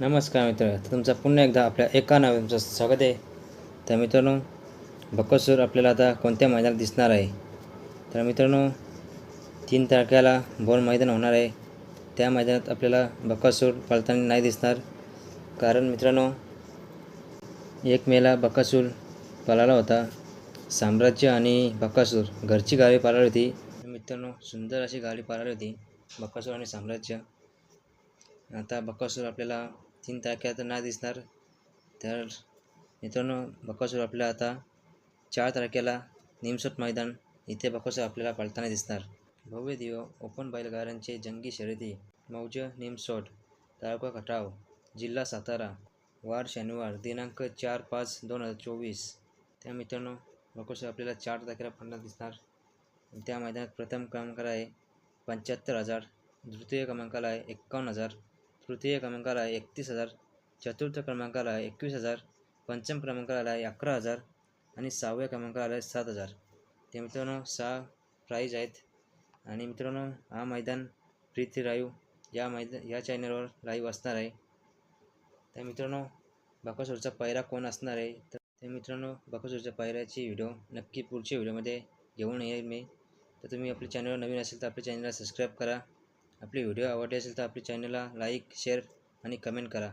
नमस्कार मित्र तर तुमचा पुन्हा एकदा आपल्या एका नावे तुमचं स्वागत आहे. तर मित्रांनो बकसूर आपल्याला आता कोणत्या मैदानात दिसणार आहे? तर मित्रांनो तीन तारखेला बोल मैदान होणार आहे. त्या मैदानात आपल्याला बकासूर पळताना नाही दिसणार. कारण मित्रांनो एक मेला बकासूर पळाला होता. साम्राज्य आणि बकासूर घरची गाडी पळाली होती. मित्रांनो सुंदर अशी गाडी पळाली होती बकासूर आणि साम्राज्य. आता बकासूर आपल्याला तीन तारखेला तर नाही दिसणार. तर मित्रांनो बकासूर आपल्याला आता चार तारखेला निमसोट मैदान इथे बकासूर आपल्याला पळताना दिसणार. भव्य दिव ओपन बैलगाड्यांचे जंगी शर्यती मौज निमसोट तालुका खटाव जिल्हा सातारा वार शनिवार दिनांक चार पाच दोन हजार चोवीस. त्या मित्रांनो बकासूर आपल्याला चार तारखेला पळताना दिसणार. त्या मैदानात प्रथम क्रमांकाला आहे पंच्याहत्तर हजार द्वितीय क्रमांकाला आहे एक्कावन्न हजार तृतीय क्रमांकाला एकतीस हजार चतुर्थ क्रमांकाला आहे एकवीस हजार पंचम क्रमांकाला आहे अकरा हजार आणि सहाव्या क्रमांकाला आहे सात हजार. ते मित्रांनो सहा प्राईज आहेत. आणि मित्रांनो हा मैदान प्रीती रायू या मैदान या चॅनलवर लाईव्ह असणार आहे. तर मित्रांनो बकासूरचा पायरा कोण असणार आहे? तर ते मित्रांनो बकासूरच्या पायऱ्याची व्हिडिओ नक्की पुढच्या व्हिडिओमध्ये घेऊन येईल मी. तर तुम्ही आपल्या चॅनलवर नवीन असेल तर आपल्या चॅनलला सबस्क्राईब करा. आपली व्हिडिओ आवडली असेल तर आपल्या चॅनलला लाईक शेअर आणि कमेंट करा.